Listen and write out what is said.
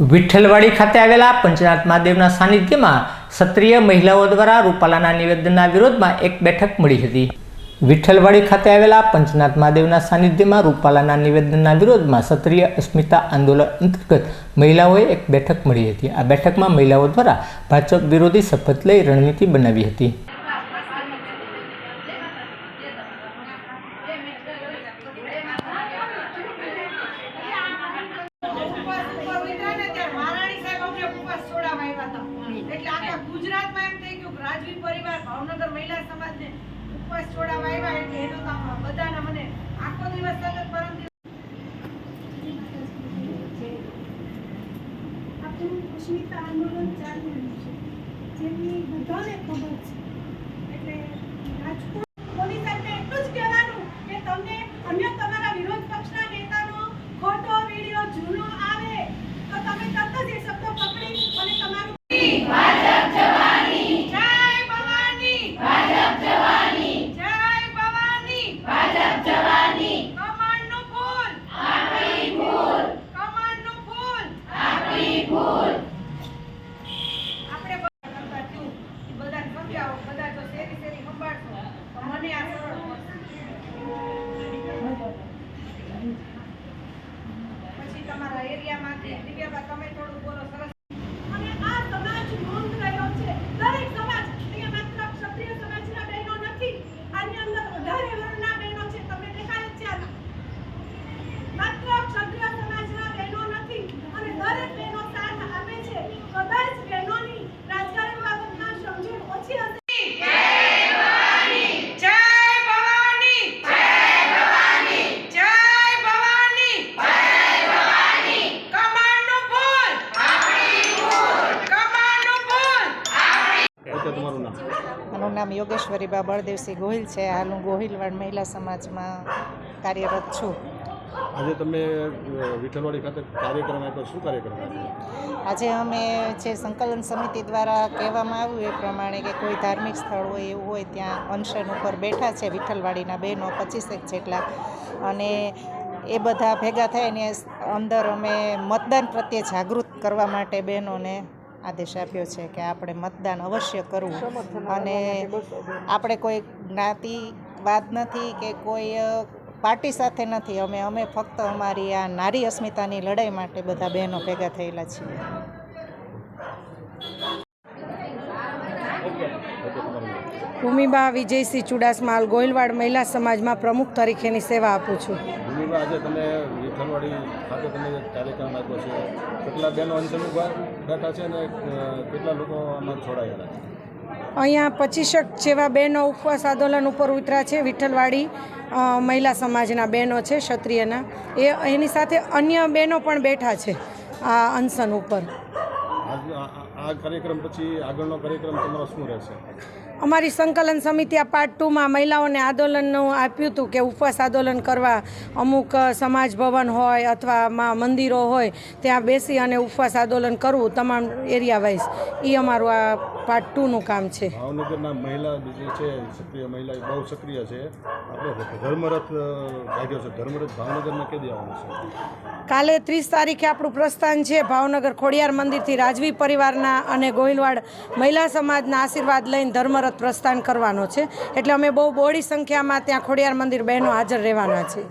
વિઠ્ઠલવાડી ખાતે આવેલા પંચનાથ મહાદેવના સાનિધ્યમાં ક્ષત્રિય મહિલાઓ દ્વારા રૂપાલાના નિવેદનના વિરોધમાં એક બેઠક મળી હતી. વિઠ્ઠલવાડી ખાતે આવેલા પંચનાથ મહાદેવના સાનિધ્યમાં રૂપાલાના નિવેદનના વિરોધમાં ક્ષત્રિય અસ્મિતા આંદોલન અંતર્ગત મહિલાઓએ એક બેઠક મળી હતી. આ બેઠકમાં મહિલાઓ દ્વારા ભાજપ વિરોધી શપથ લઈ રણનીતિ બનાવી હતી ઉપવાસ ઉપર ઉતર્યા ને ત્યારે મહારાણી સાહેબ અમને ઉપવાસ છોડાવવા હતા. એટલે આખા ગુજરાતમાં એમ થઈ ગયું રાજવી પરિવાર, ભાવનગર મહિલા સમાજને ઉપવાસ છોડાવવા આવ્યા એટલે એનો બધાના મને આખો દિવસ સતત પરમ આપણું અસ્મિતા આંદોલન ચાલી રહ્યું છે જેમની બધાને ખબર છે એટલે રાજકોટ પોલીસ સાહેબને એટલું જ કહેવાનું કે તમને અન્ય તમારા વિરોધ પક્ષના નેતાનો ખોટો વીડિયો જૂનો આવે તો તમે તરત જ એ શબ્દો પકડી અને તમારું જય ભવાની જય ભવાની કમાન્ડનું ફૂલ કમાન્ડનું ફૂલ આપણે બધા કરતા થયું. ઈ બધાને સમજાવો બધા જો શેરી શેરી સંભાળશો તો મને આ સરળ પડશે. પછી તમારા એરિયામાંથી દિવ્યાબા તમે થોડું બોલો સરસ અને આ સમાજ નોંધ રહ્યો છે દરેક સમાજ અહીંયા માત્ર ક્ષત્રિય સમાજના બહેનો નથી આની અંદર વધારે વર્ણના બહેનો છે તમને દેખાય જ છે આ. માત્ર ક્ષત્રિય સમાજના બહેનો નથી અને દરેક બહેનો સાથ આપે છે કદાચ બહેનોની રાજકારણ બાબતમાં સમજણ ઓછી હશે જય ભવાની જય ભવાની કમાન્ડનું ફૂલ કમાન્ડનું ફૂલ ઓકે તમારું નામ મારું નામ યોગેશ્વરી બા બળદેવસિંહ ગોહિલ છે. હાલ હું ગોહિલવાડ મહિલા સમાજમાં કાર્યરત છું. આજે તમે વિઠ્ઠલવાડી ખાતે કાર્યક્રમ આપ્યો. શું કાર્યક્રમ આજે અમે જે સંકલન સમિતિ દ્વારા કહેવામાં આવ્યું એ પ્રમાણે કે કોઈ ધાર્મિક સ્થળ હોય એવું હોય ત્યાં અનશન ઉપર બેઠા છે વિઠ્ઠલવાડીના બહેનો પચીસેક જેટલા. અને એ બધા ભેગા થઈને અંદર અમે મતદાન પ્રત્યે જાગૃત કરવા માટે બહેનોને આદેશ આપ્યો છે કે આપણે મતદાન અવશ્ય કરવું. અને આપણે કોઈ જ્ઞાતિવાદ નથી કે કોઈ પાર્ટી સાથે નથી. અમે અમે ફક્ત અમારી આ નારી અસ્મિતાની લડાઈ માટે બધા બહેનો ભેગા થયેલા છીએ. ભૂમિબા વિજયસિંહ ચુડાસમાલ ગોયલવાડ મહિલા સમાજમાં પ્રમુખ તરીકેની સેવા આપું છું. ભૂમિકા આજે તમે વિઠ્ઠલવાડી ખાતે તમે કાર્યક્રમ આપ્યો છે. કેટલા બહેનો ઊભા બેઠા છે અને કેટલા લોકો આમાં જોડાયેલા છે? અહીંયા પચીસક જેવા બહેનો ઉપવાસ આંદોલન ઉપર ઉતર્યા છે. વિઠ્ઠલવાડી મહિલા સમાજના બહેનો છે ક્ષત્રિયના. એ એની સાથે અન્ય બહેનો પણ બેઠા છે આ અનશન ઉપર. આ કાર્યક્રમ પછી આગળનો કાર્યક્રમ તમારો શું રહેશે? અમારી સંકલન સમિતિ આ પાર્ટ ટુમાં મહિલાઓને આંદોલનનું આપ્યું હતું કે ઉપવાસ આંદોલન કરવા અમુક સમાજ ભવન હોય અથવા મંદિરો હોય ત્યાં બેસી અને ઉપવાસ આંદોલન કરવું તમામ એરિયા વાઇઝ. એ અમારું આ પાર્ટ ટુનું કામ છે. ભાવનગરના મહિલા જે છે સક્રિય મહિલા બહુ સક્રિય છે. આપણો ધર્મરથ કાઢ્યો છે. ધર્મરથ ભાવનગરમાં કે આવવાનો છે? કાલે ત્રીસ તારીખે આપણું પ્રસ્થાન છે ભાવનગર ખોડિયાર મંદિરથી રાજવી પરિવારના અને ગોહિલવાડ મહિલા સમાજના આશીર્વાદ લઈને ધર્મરથ પ્રસ્થાન કરવાનો છે. એટલે અમે બહુ બહોળી સંખ્યામાં ત્યાં ખોડિયાર મંદિર બહેનો હાજર રહેવાના છે